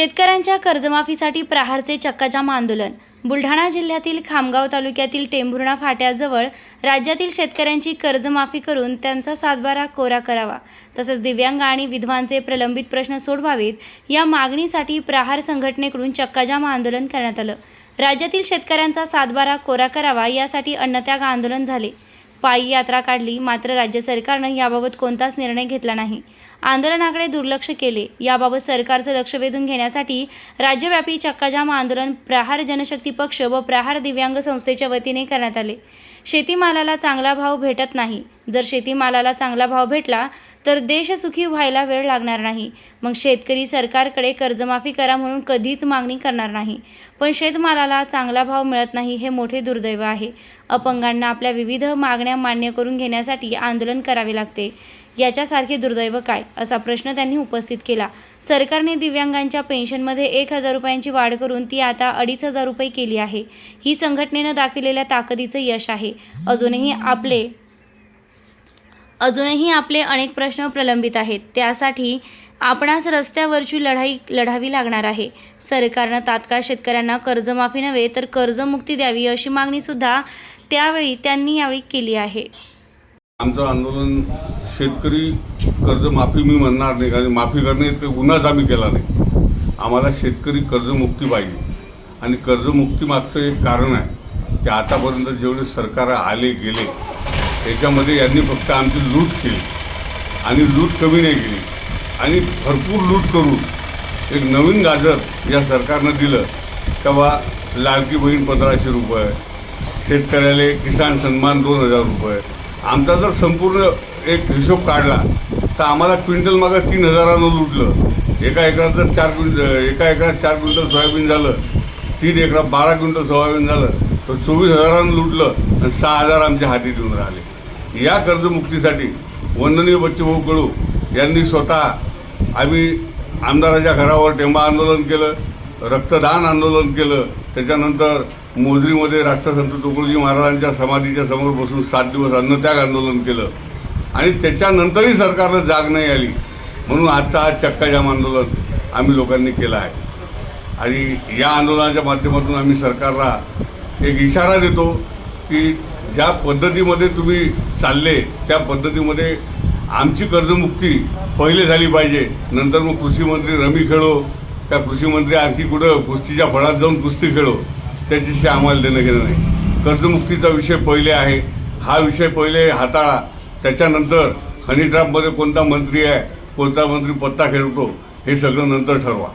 शेतकऱ्यांच्या कर्जमाफीसाठी प्रहारचे चक्काजाम आंदोलन. बुलढाणा जिल्ह्यातील खामगाव तालुक्यातील टेंभुर्णा फाट्याजवळ राज्यातील शेतकऱ्यांची कर्जमाफी करून त्यांचा सातबारा कोरा करावा. तसंच दिव्यांग आणि विधवांचे प्रलंबित प्रश्न सोडवावेत. या मागणीसाठी प्रहार संघटनेकडून चक्काजाम आंदोलन करण्यात आलं. राज्यातील शेतकऱ्यांचा सातबारा कोरा करावा यासाठी अन्नत्याग आंदोलन झाले. पायी यात्रा काढली मात्र राज्य सरकारनं याबाबत कोणताच निर्णय घेतला नाही. आंदोलनाकडे दुर्लक्ष केले. याबाबत सरकारचं लक्ष वेधून घेण्यासाठी राज्यव्यापी चक्काजाम आंदोलन प्रहार जनशक्ती पक्ष व प्रहार दिव्यांग संस्थेच्या वतीने करण्यात आले. शेतीमालाला चांगला भाव भेटत नाही. जर शेतीमालाला चांगला भाव भेटला तर देश सुखी व्हायला वेळ लागणार नाही. मग शेतकरी सरकारकडे कर्जमाफी करा म्हणून कधीच मागणी करणार नाही. पण शेतमालाला चांगला भाव मिळत नाही हे मोठे दुर्दैव आहे. अपंगांना आपल्या विविध मागण्या मान्य करून घेण्यासाठी आंदोलन करावे लागते. याच्यासारखे दुर्दैव काय? असा प्रश्न त्यांनी उपस्थित केला. सरकारने दिव्यांगांच्या पेन्शनमध्ये एक हजार रुपयांची वाढ करून ती आता अडीच हजार रुपये केली आहे. ही संघटनेनं दाखविलेल्या ताकदीचं यश आहे. अजूनही आपले अजूनही आपले अनेक प्रश्न प्रलंबित आहेत. त्यासाठी आपणास रस्त्यावरची लढाई लढावी लागणार आहे. सरकारनं तात्काळ शेतकऱ्यांना कर्जमाफी नव्हे तर कर्जमुक्ती द्यावी अशी मागणीसुद्धा त्यावेळी त्यांनी यावेळी केली आहे. आमचं आंदोलन शेतकरी कर्जमाफी मी म्हणणार नाही कारण माफी करणे इतकं गुन्हाच आम्ही केला नाही. आम्हाला शेतकरी कर्जमुक्ती पाहिजे. आणि कर्जमुक्ती मागचं एक कारण आहे की आतापर्यंत जेवढे सरकार आले गेले त्याच्यामध्ये यांनी फक्त आमची लूट केली. आणि लूट कमी नाही केली. आणि भरपूर लूट करून एक नवीन गाजर या सरकारनं दिलं. तेव्हा लाडकी बहीण पंधराशे रुपये शेतकऱ्याला किसान सन्मान दोन हजार रुपये आमचा जर संपूर्ण एक हिशोब काढला तर आम्हाला क्विंटल मागं तीन हजारानं लुटलं. एका एकरात जर चार क्विंटल एका एकरात चार क्विंटल सोयाबीन झालं तीन एकरात बारा क्विंटल सोयाबीन झालं तर चोवीस हजारानं लुटलं आणि सहा हजार आमच्या हाती देऊन राहिले. या कर्जमुक्तीसाठी वंदनीय बच्चूभाऊ कडू यांनी स्वतः आम्ही आमदाराच्या घरावर टेंबा आंदोलन केलं रक्तदान आंदोलन केलं त्याच्यानंतर मोजरीमध्ये राष्ट्रसंत तुकडोजी महाराजांच्या समाधीच्या समोर बसून सात दिवस अन्नत्याग आंदोलन केलं. आणि त्याच्यानंतरही सरकारला जाग नाही आली. म्हणून आजचा हा चक्काजाम आंदोलन आम्ही लोकांनी केलं आहे. आणि या आंदोलनाच्या माध्यमातून आम्ही सरकारला एक इशारा देतो की ज्या पद्धतीमध्ये तुम्ही चालले त्या पद्धतीमध्ये आमची कर्जमुक्ती पहिले झाली पाहिजे. नंतर मग कृषी मंत्री रमी खेळो का कृषी मंत्री आणखी कुठं कुस्तीच्या फळात जाऊन कुस्ती खेळो त्याच्याशी आम्हाला देणं घेणं नाही. कर्जमुक्तीचा विषय पहिले आहे. हा विषय पहिले हाताळा. त्याच्यानंतर हनी कोणता मंत्री आहे कोणता मंत्री पत्ता खेळतो हे सगळं नंतर ठरवा.